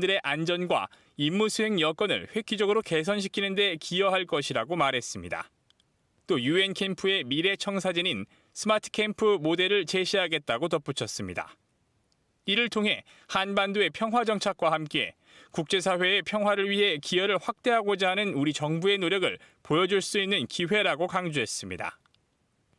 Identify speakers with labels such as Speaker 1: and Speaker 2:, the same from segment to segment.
Speaker 1: 들의 안전과 임무 수행 여건을 획기적으로 개선시키는 데 기여할 것이라고 말했습니다. 또 유엔 캠프의 미래 청사진인 스마트 캠프 모델을 제시하겠다고 덧붙였습니다. 이를 통해 한반도의 평화 정착과 함께 국제사회의 평화를 위해 기여를 확대하고자 하는 우리 정부의 노력을 보여줄 수 있는 기회라고 강조했습니다.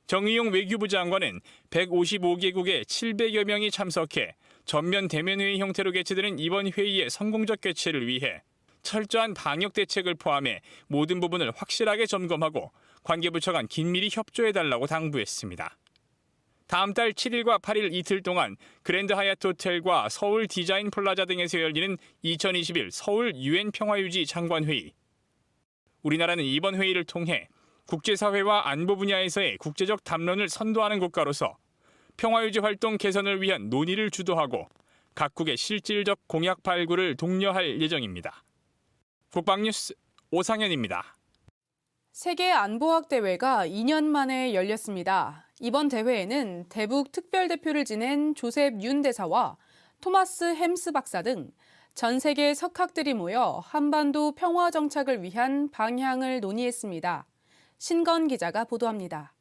Speaker 1: 정의용 외교부 장관은 155개국의 700여 명이 참석해 전면 대면 회의 형태로 개최되는 이번 회의의 성공적 개최를 위해 철저한 방역 대책을 포함해 모든 부분을 확실하게 점검하고 관계부처 간 긴밀히 협조해달라고 당부했습니다. 다음 달 7일과 8일 이틀 동안 그랜드 하얏트 호텔과 서울 디자인 플라자 등에서 열리는 2021 서울 유엔 평화유지 장관회의. 우리나라는 이번 회의를 통해 국제사회와 안보 분야에서의 국제적 담론을 선도하는 국가로서 평화유지 활동 개선을 위한 논의를 주도하고 각국의 실질적 공약 발굴을 독려할 예정입니다. 국방뉴스 오상현입니다.
Speaker 2: 세계 안보학 대회가 2년 만에 열렸습니다. 이번 대회에는 대북 특별대표를 지낸 조셉 윤 대사와 토마스 햄스 박사 등 전 세계 석학들이 모여 한반도 평화 정착을 위한 방향을 논의했습니다. 신건 기자가 보도합니다.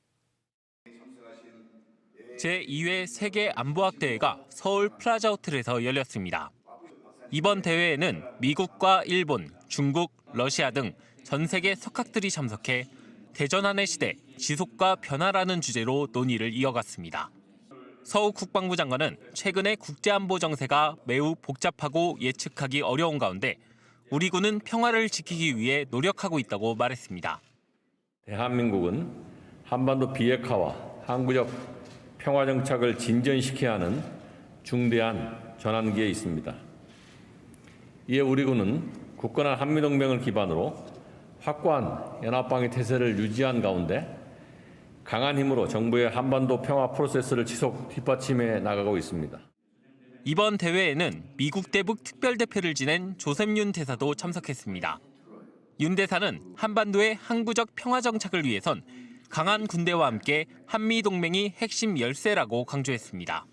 Speaker 3: 제2회 세계 안보학 대회가 서울 플라자 호텔에서 열렸습니다. 이번 대회에는 미국과 일본, 중국, 러시아 등 전 세계 석학들이 참석해 대전환의 시대 지속과 변화라는 주제로 논의를 이어갔습니다. 서욱 국방부 장관은 최근의 국제안보 정세가 매우 복잡하고 예측하기 어려운 가운데 우리 군은 평화를 지키기 위해 노력하고 있다고 말했습니다.
Speaker 4: 대한민국은 한반도 비핵화와 항구적 평화 정착을 진전시켜야 하는 중대한 전환기에 있습니다. 이에 우리 군은 굳건한 한미동맹을 기반으로 확고한 연합방위 태세를 유지한 가운데 강한 힘으로 정부의 한반도 평화 프로세스를 지속 뒷받침해 나가고 있습니다.
Speaker 3: 이번 대회에는 미국 대북 특별대표를 지낸 조셉 윤 대사도 참석했습니다. 윤 대사는 한반도의 항구적 평화 정착을 위해선 강한 군대와 함께 한미 동맹이 핵심 열쇠라고 강조했습니다.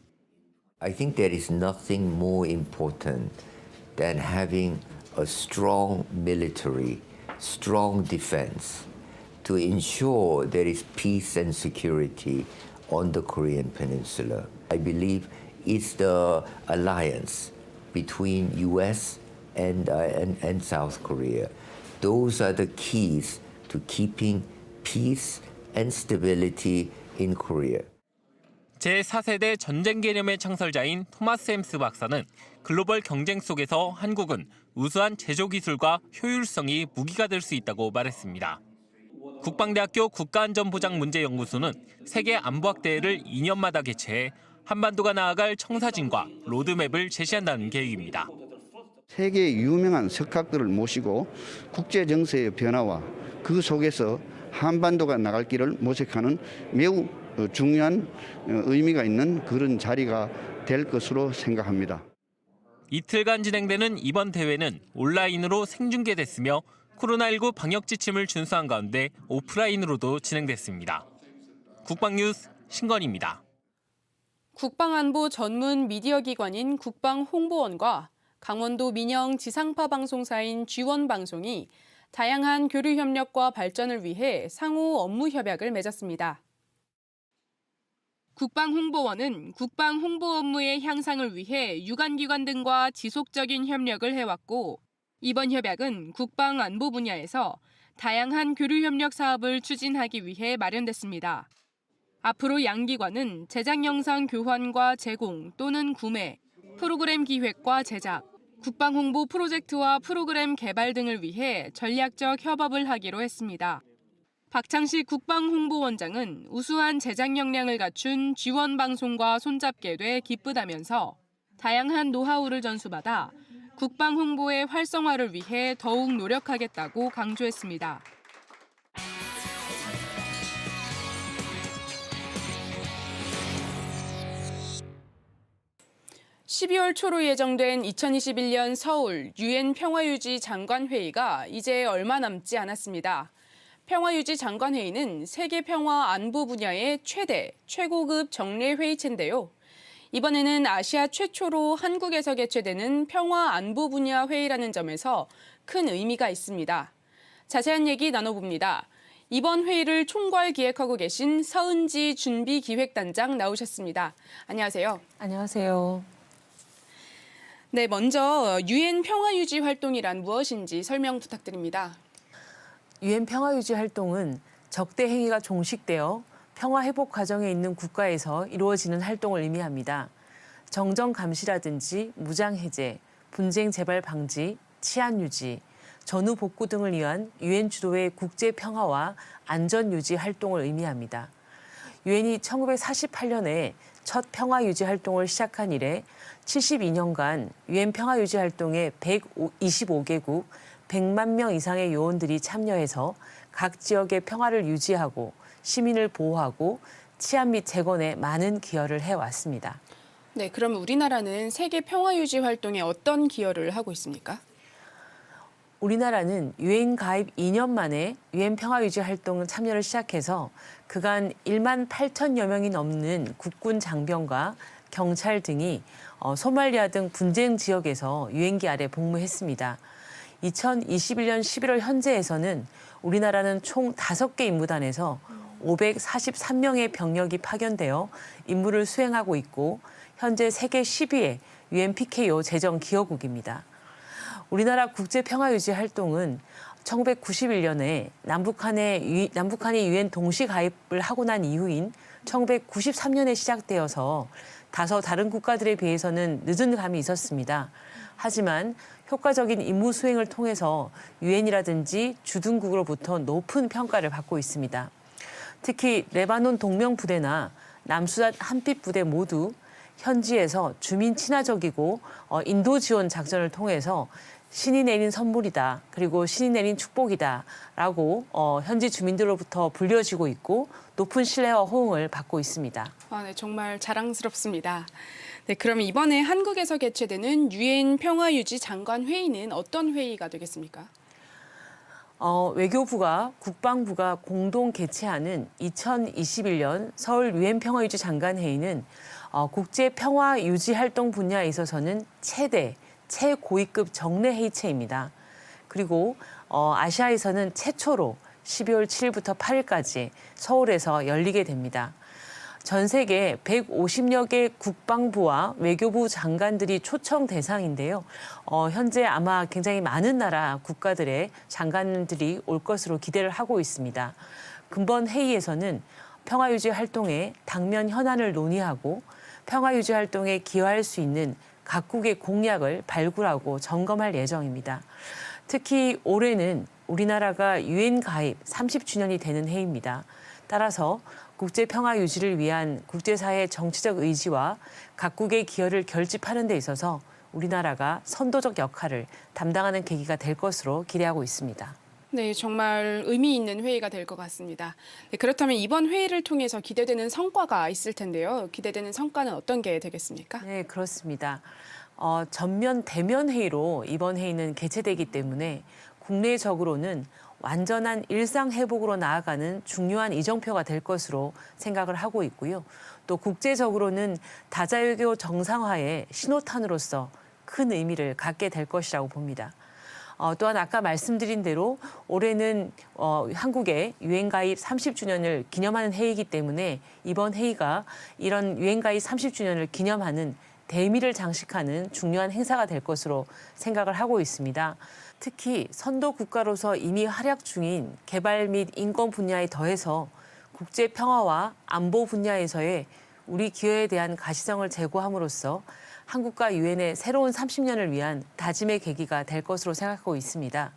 Speaker 5: I think there is nothing more important than having a strong military, strong defense to ensure there is peace and security on the Korean Peninsula. I believe it's the alliance between US and, uh, and, and South Korea. Those are the keys to keeping peace and stability in Korea.
Speaker 3: 제4세대 전쟁 개념의 창설자인 토마스 햄스 박사는 글로벌 경쟁 속에서 한국은 우수한 제조 기술과 효율성이 무기가 될 수 있다고 말했습니다. 국방대학교 국가안전보장문제연구소는 세계 안보학 대회를 2년마다 개최해 한반도가 나아갈 청사진과 로드맵을 제시한다는 계획입니다.
Speaker 6: 세계 유명한 석학들을 모시고 국제 정세의 변화와 그 속에서 한반도가 나갈 길을 모색하는 매우 어, 중요한 어, 의미가 있는 그런 자리가 될 것으로 생각합니다.
Speaker 3: 이틀간 진행되는 이번 대회는 온라인으로 생중계됐으며 코로나19 방역 지침을 준수한 가운데 오프라인으로도 진행됐습니다. 국방뉴스 신건입니다.
Speaker 2: 국방안보 전문 미디어 기관인 국방홍보원과 강원도 민영 지상파 방송사인 G1 방송이 다양한 교류 협력과 발전을 위해 상호 업무 협약을 맺었습니다. 국방홍보원은 국방 홍보 업무의 향상을 위해 유관기관 등과 지속적인 협력을 해왔고 이번 협약은 국방 안보 분야에서 다양한 교류 협력 사업을 추진하기 위해 마련됐습니다. 앞으로 양 기관은 제작 영상 교환과 제공 또는 구매, 프로그램 기획과 제작, 국방 홍보 프로젝트와 프로그램 개발 등을 위해 전략적 협업을 하기로 했습니다. 박창식 국방홍보원장은 우수한 제작 역량을 갖춘 G1 방송과 손잡게 돼 기쁘다면서 다양한 노하우를 전수받아 국방 홍보의 활성화를 위해 더욱 노력하겠다고 강조했습니다. 12월 초로 예정된 2021년 서울 유엔 평화유지 장관회의가 이제 얼마 남지 않았습니다. 평화유지 장관회의는 세계 평화 안보 분야의 최대, 최고급 정례 회의체인데요. 이번에는 아시아 최초로 한국에서 개최되는 평화 안보 분야 회의라는 점에서 큰 의미가 있습니다. 자세한 얘기 나눠봅니다. 이번 회의를 총괄 기획하고 계신 서은지 준비 기획단장 나오셨습니다. 안녕하세요.
Speaker 7: 안녕하세요.
Speaker 2: 네, 먼저 유엔 평화 유지 활동이란 무엇인지 설명 부탁드립니다.
Speaker 7: 유엔 평화 유지 활동은 적대 행위가 종식되어 평화 회복 과정에 있는 국가에서 이루어지는 활동을 의미합니다. 정정 감시라든지 무장 해제, 분쟁 재발 방지, 치안 유지, 전후 복구 등을 위한 유엔 주도의 국제 평화와 안전 유지 활동을 의미합니다. 유엔이 1948년에 첫 평화 유지 활동을 시작한 이래 72년간 유엔 평화 유지 활동에 125개국 100만 명 이상의 요원들이 참여해서 각 지역의 평화를 유지하고 시민을 보호하고 치안 및 재건에 많은 기여를 해왔습니다.
Speaker 2: 네, 그럼 우리나라는 세계 평화 유지 활동에 어떤 기여를 하고 있습니까?
Speaker 7: 우리나라는 유엔 가입 2년 만에 유엔 평화 유지 활동 참여를 시작해서 그간 1만 8천여 명이 넘는 국군 장병과 경찰 등이 어, 소말리아 등 분쟁 지역에서 유엔기 아래 복무했습니다. 2021년 11월 현재에서는 우리나라는 총 5개 임무단에서 543명의 병력이 파견되어 임무를 수행하고 있고 현재 세계 10위의 유엔 PKO 제정 기여국입니다. 우리나라 국제 평화 유지 활동은 1991년에 남북한의 유- 남북한이 유엔 동시 가입을 하고 난 이후인 1993년에 시작되어서 다소 다른 국가들에 비해서는 늦은 감이 있었습니다. 하지만 효과적인 임무 수행을 통해서 유엔이라든지 주둔국으로부터 높은 평가를 받고 있습니다. 특히 레바논 동명 부대나 남수단 한빛 부대 모두 현지에서 주민 친화적이고 어, 인도 지원 작전을 통해서 신이 내린 선물이다 그리고 신이 내린 축복이다라고 어, 현지 주민들로부터 불려지고 있고 높은 신뢰와 호응을 받고 있습니다.
Speaker 2: 아, 네, 정말 자랑스럽습니다. 네, 그럼 이번에 한국에서 개최되는 유엔 평화 유지 장관 회의는 어떤 회의가 되겠습니까?
Speaker 7: 어, 외교부가 국방부가 공동 개최하는 2021년 서울 유엔 평화유지 장관 회의는 어, 국제 평화 유지 활동 분야에 있어서는 최대 최고위급 정례 회의체입니다. 그리고 어, 아시아에서는 최초로 12월 7일부터 8일까지 서울에서 열리게 됩니다. 전 세계 150여 개 국방부와 외교부 장관들이 초청 대상인데요. 어, 현재 아마 굉장히 많은 나라 국가들의 장관들이 올 것으로 기대를 하고 있습니다. 근본 회의에서는 평화유지 활동의 당면 현안을 논의하고 평화유지 활동에 기여할 수 있는 각국의 공약을 발굴하고 점검할 예정입니다. 특히 올해는 우리나라가 유엔 가입 30주년이 되는 해입니다. 따라서 국제 평화 유지를 위한 국제사회의 정치적 의지와 각국의 기여를 결집하는 데 있어서 우리나라가 선도적 역할을 담당하는 계기가 될 것으로 기대하고 있습니다.
Speaker 2: 네, 정말 의미 있는 회의가 될 것 같습니다. 네, 그렇다면 이번 회의를 통해서 기대되는 성과가 있을 텐데요. 기대되는 성과는 어떤 게 되겠습니까?
Speaker 7: 네, 그렇습니다. 어, 전면 대면 회의로 이번 회의는 개최되기 때문에 국내적으로는 완전한 일상 회복으로 나아가는 중요한 이정표가 될 것으로 생각을 하고 있고요. 또 국제적으로는 다자외교 정상화의 신호탄으로서 큰 의미를 갖게 될 것이라고 봅니다. 어, 또한 아까 말씀드린 대로 올해는 어, 한국의 유엔 가입 30주년을 기념하는 해이기 때문에 이번 회의가 이런 유엔 가입 30주년을 기념하는 대미를 장식하는 중요한 행사가 될 것으로 생각을 하고 있습니다. 특히 선도 국가로서 이미 활약 중인 개발 및 인권 분야에 더해서 국제 평화와 안보 분야에서의 우리 기여에 대한 가시성을 제고함으로써 한국과 유엔의 새로운 30년을 위한 다짐의 계기가 될 것으로 생각하고 있습니다.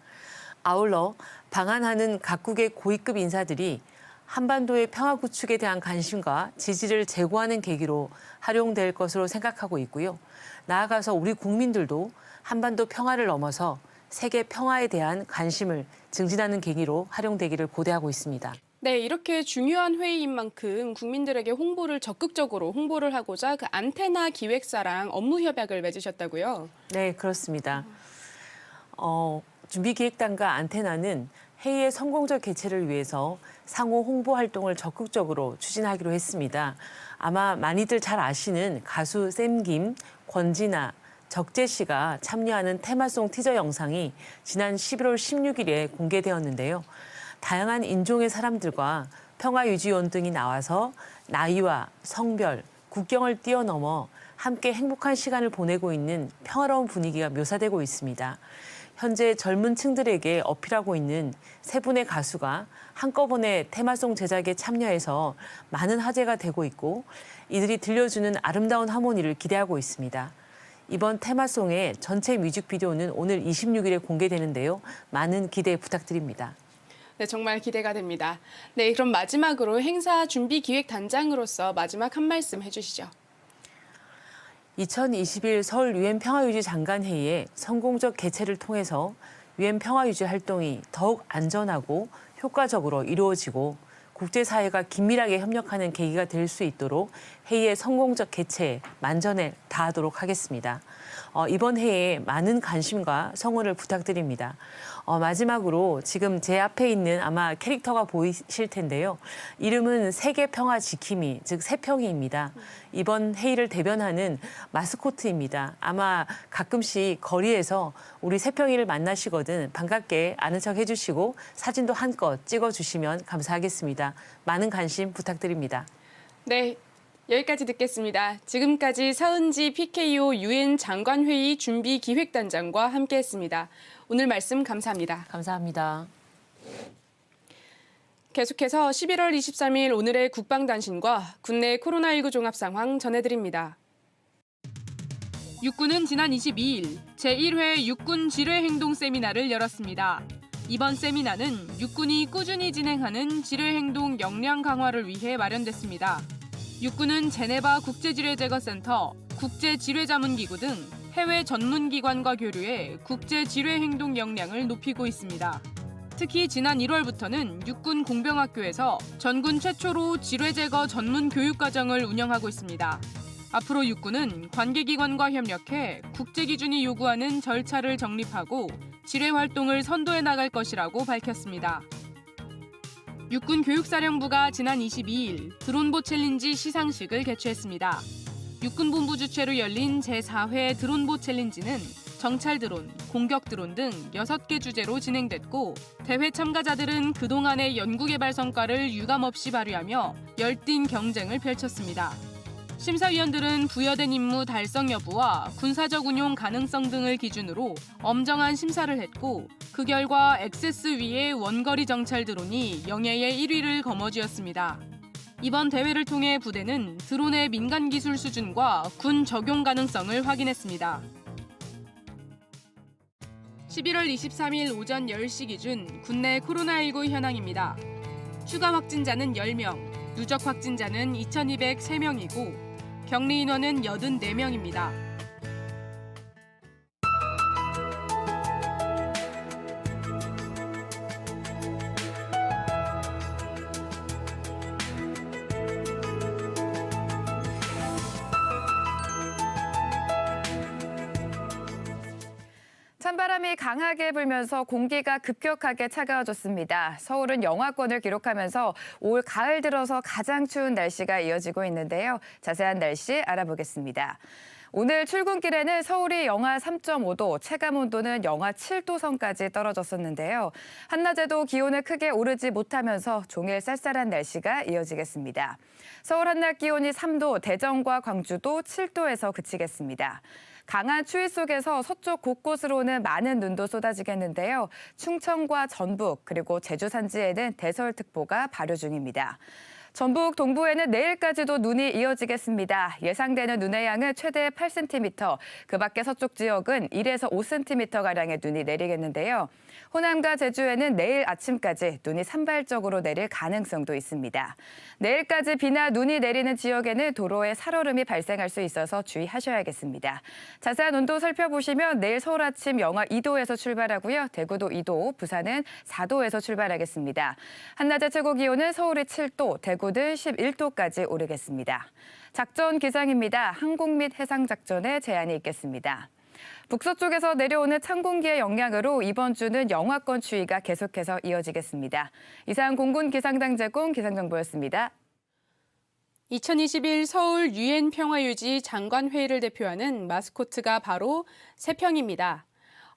Speaker 7: 아울러 방한하는 각국의 고위급 인사들이 한반도의 평화 구축에 대한 관심과 지지를 제고하는 계기로 활용될 것으로 생각하고 있고요. 나아가서 우리 국민들도 한반도 평화를 넘어서 세계 평화에 대한 관심을 증진하는 계기로 활용되기를 고대하고 있습니다.
Speaker 2: 네, 이렇게 중요한 회의인 만큼 국민들에게 홍보를 적극적으로 홍보를 하고자 그 안테나 기획사랑 업무 협약을 맺으셨다고요.
Speaker 7: 네, 그렇습니다. 어, 준비기획단과 안테나는 회의의 성공적 개최를 위해서 상호 홍보 활동을 적극적으로 추진하기로 했습니다. 아마 많이들 잘 아시는 가수 샘김, 권진아, 적재 씨가 참여하는 테마송 티저 영상이 지난 11월 16일에 공개되었는데요. 다양한 인종의 사람들과 평화유지원 등이 나와서 나이와 성별, 국경을 뛰어넘어 함께 행복한 시간을 보내고 있는 평화로운 분위기가 묘사되고 있습니다. 현재 젊은 층들에게 어필하고 있는 세 분의 가수가 한꺼번에 테마송 제작에 참여해서 많은 화제가 되고 있고 이들이 들려주는 아름다운 하모니를 기대하고 있습니다. 이번 테마송의 전체 뮤직비디오는 오늘 26일에 공개되는데요. 많은 기대 부탁드립니다.
Speaker 2: 네, 정말 기대가 됩니다. 네, 그럼 마지막으로 행사 준비 기획 단장으로서 마지막 한 말씀 해주시죠.
Speaker 7: 2021 서울 유엔 평화유지 장관회의의 성공적 개최를 통해서 유엔 평화유지 활동이 더욱 안전하고 효과적으로 이루어지고 국제사회가 긴밀하게 협력하는 계기가 될 수 있도록 회의의 성공적 개최에 만전을 다하도록 하겠습니다. 어, 이번 회의에 많은 관심과 성원을 부탁드립니다. 어, 마지막으로 지금 제 앞에 있는 아마 캐릭터가 보이실 텐데요. 이름은 세계 평화 지킴이, 즉 세평이입니다. 이번 회의를 대변하는 마스코트입니다. 아마 가끔씩 거리에서 우리 세평이를 만나시거든 반갑게 아는 척 해주시고 사진도 한껏 찍어주시면 감사하겠습니다. 많은 관심 부탁드립니다.
Speaker 2: 네, 여기까지 듣겠습니다. 지금까지 서은지 PKO 유엔 장관회의 준비 기획단장과 함께했습니다. 오늘 말씀 감사합니다.
Speaker 7: 감사합니다.
Speaker 2: 계속해서 11월 23일 오늘의 국방단신과 국내 코로나19 종합 상황 전해드립니다. 육군은 지난 22일 제1회 육군 지뢰 행동 세미나를 열었습니다. 이번 세미나는 육군이 꾸준히 진행하는 지뢰 행동 역량 강화를 위해 마련됐습니다. 육군은 제네바 국제지뢰제거센터, 국제지뢰자문기구 등 해외 전문기관과 교류해 국제지뢰 행동 역량을 높이고 있습니다. 특히 지난 1월부터는 육군 공병학교에서 전군 최초로 지뢰 제거 전문 교육 과정을 운영하고 있습니다. 앞으로 육군은 관계기관과 협력해 국제 기준이 요구하는 절차를 정립하고 지뢰 활동을 선도해 나갈 것이라고 밝혔습니다. 육군 교육사령부가 지난 22일 드론보 챌린지 시상식을 개최했습니다. 육군본부 주최로 열린 제4회 드론보 챌린지는 정찰 드론, 공격 드론 등 6개 주제로 진행됐고 대회 참가자들은 그동안의 연구개발 성과를 유감없이 발휘하며 열띤 경쟁을 펼쳤습니다. 심사위원들은 부여된 임무 달성 여부와 군사적 운용 가능성 등을 기준으로 엄정한 심사를 했고 그 결과 엑세스 위의 원거리 정찰 드론이 영예의 1위를 거머쥐었습니다. 이번 대회를 통해 부대는 드론의 민간 기술 수준과 군 적용 가능성을 확인했습니다. 11월 23일 오전 10시 기준 국내 코로나19 현황입니다. 추가 확진자는 10명, 누적 확진자는 2,203명이고 격리 인원은 84명입니다.
Speaker 8: 강하게 불면서 공기가 급격하게 차가워졌습니다. 서울은 영하권을 기록하면서 올 가을 들어서 가장 추운 날씨가 이어지고 있는데요. 자세한 날씨 알아보겠습니다. 오늘 출근길에는 서울이 영하 3.5도, 체감 온도는 영하 7도 선까지 떨어졌었는데요. 한낮에도 기온을 크게 오르지 못하면서 종일 쌀쌀한 날씨가 이어지겠습니다. 서울 한낮 기온이 3도, 대전과 광주도 7도에서 그치겠습니다. 강한 추위 속에서 서쪽 곳곳으로는 많은 눈도 쏟아지겠는데요. 충청과 전북 그리고 제주 산지에는 대설특보가 발효 중입니다. 전북 동부에는 내일까지도 눈이 이어지겠습니다. 예상되는 눈의 양은 최대 8cm, 그 밖에 서쪽 지역은 1에서 5cm가량의 눈이 내리겠는데요. 호남과 제주에는 내일 아침까지 눈이 산발적으로 내릴 가능성도 있습니다. 내일까지 비나 눈이 내리는 지역에는 도로에 살얼음이 발생할 수 있어서 주의하셔야겠습니다. 자세한 온도 살펴보시면 내일 서울 아침 영하 2도에서 출발하고요. 대구도 2도, 부산은 4도에서 출발하겠습니다. 한낮의 최고 기온은 서울이 7도, 대구 는 11도까지 오르겠습니다. 작전 기상입니다. 항공 및 해상 작전에 제한이 있겠습니다. 북서쪽에서 내려오는 찬 공기의 영향으로 이번 주는 영하권 추위가 계속해서 이어지겠습니다. 이상 공군 기상당 제공 기상정보였습니다.
Speaker 2: 2021 서울 유엔 평화유지 장관회의를 대표하는 마스코트가 바로 세평입니다.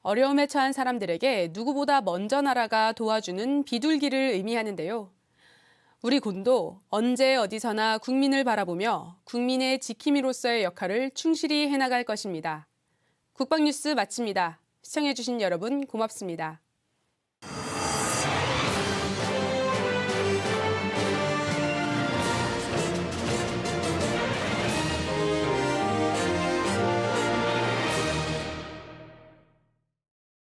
Speaker 2: 어려움에 처한 사람들에게 누구보다 먼저 나라가 도와주는 비둘기를 의미하는데요. 우리 군도 언제 어디서나 국민을 바라보며 국민의 지킴이로서의 역할을 충실히 해나갈 것입니다. 국방뉴스 마칩니다. 시청해주신 여러분 고맙습니다.